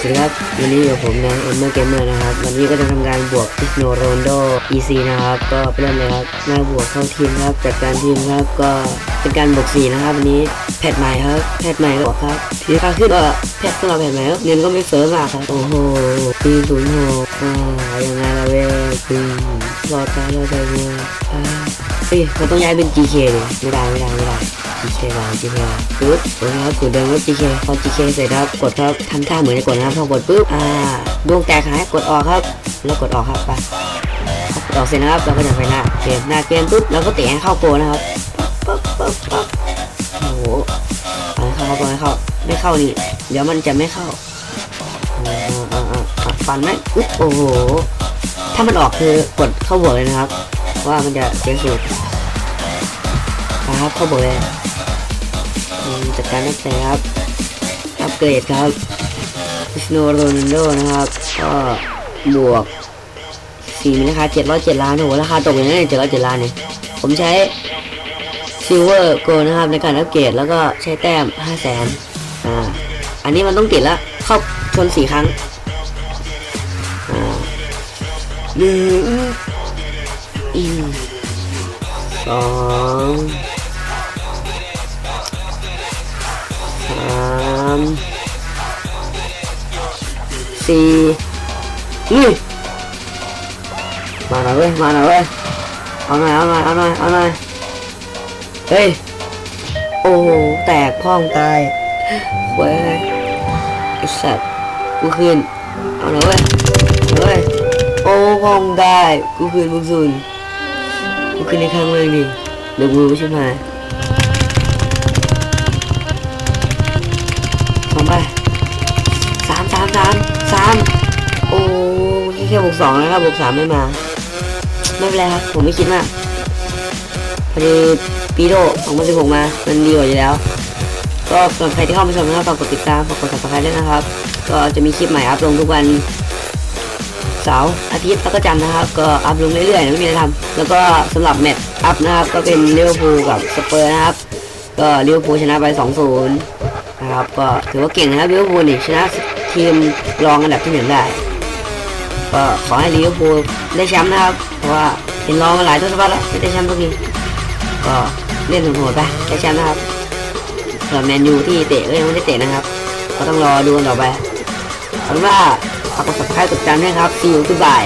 สวัสดีครับ วันนี้อยู่ผมนะเอ็มเมอร์เกมเมอร์นะครับ วันนี้ก็จะทำการบวกคริสโนโรนโด EC นะครับ ก็เริ่มเลยครับหน้าบวกเข้าทีมครับ จัดการทีมครับ ก็เป็นการบวกสีนะครับ วันนี้แพทใหม่ครับ แพทใหม่บอกครับทีค่าขึ้นก็แพทสำหรับแพทใหม่ครับเงินก็ไม่เฟ้อมากครับ โอ้โหปีศูนย์หกอ่ายังไงละเว้ยอืมรอดใจรอใจเว้ยอ่าเฮ้ยเราต้องย้ายเป็น GK เลยไม่ได้ไม่ได้ไม่ได้ GK วาง GK วาปึ๊บโอเคครับสูตรเดิมครับ GK พอ GK เคเสร็จครับกดครับทำท่าเหมือนจะกดนะครับพอกดปุ๊บอ่าดวงแตกหายกดออกครับ แล้วกดออกครับไปกดออกเสร็จนะครับเราก็จะไปหน้าเกมหน้าเกมปุ๊บเราก็เตะให้เข้าโกนะครับปั๊บปั๊บปั๊บโอ้โหเอาให้เข้าครับเอาให้เข้าไม่เข้านี่เดี๋ยวมันจะไม่เข้าฟันไหมอุ๊บโอ้โหถ้ามันออกคือกดเข้าบวกเลยนะครับ ว่ามันจะเสียสูตรครับเข้าบวกเลยอืม จัดการนักเตะครับ อัปเกรดครับสโนโรนัลโดนะครับก็บวกสีมีราคา707ล้านโอ้โหราคาตกอย่างนี้707ล้านเนี่ยผมใช้ซิลเวอร์โกนะครับในการอัปเกรดแล้วก็ใช้แต้ม5 0 0 0 0 0อ่าอันนี้มันต้องติดแล้วเข้าชนสี่ครั้งอ่าหนึ่งสอง สี่นี่มาหน่อยเว้ยมาหน่อยเว้ยเอาหน่อยเอาหน่อยเอาหน่อยเอาหน่อยเฮ้ยโอ้แตกพ่องตายเว้ยไอสัตว์กูคืนเอาหน่อยเว้ยเอาเว้ยโอ้พ่องได้กูคืนมึงซุนกูคืนในครั้งเลยดิเดี๋ยวกูใช่ไหม แค่บวกสองนะครับบวกสามไม่มา ไม่เป็นไรครับ ผมไม่คิดมากพอดีปีโดของมันสิผมา มันดีกว่าอยู่แล้ว ก็สำหรับใครที่เข้ามาชมนะครับฝากกดติดตามฝากกด subscribe ด้วยนะครับ ก็จะมีคลิปใหม่อัพลงทุกวันเสาร์อาทิตย์แล้วก็จันทร์นะครับ ก็อัพลงเรื่อยๆไม่มีอะไรทำแล้วก็สำหรับแมตช์อัพนะครับ ก็เป็นลิเวอร์พูกับสเปอร์นะครับ ก็ลิเวอร์พูชนะไป2-0นะครับ ก็ถือว่าเก่งนะครับลิเวอร์พูนี่ชนะทีมรองอันดับที่หนึ่งได้ ก็ขอให้ลิเวอร์พูลได้แชมป์นะครับ เพราะว่าเป็นรอมาหลายทศวรรษแล้วไม่ได้แชมป์สักทีก็เล่นโหดๆไปได้แชมป์นะครับส่วนแมนยูที่เตะก็ยังไม่ได้เตะนะครับ ก็ต้องรอดูกันต่อไปเอาเป็นว่าฝากกด subscribe กดติดตามด้วยครับ see you goodbye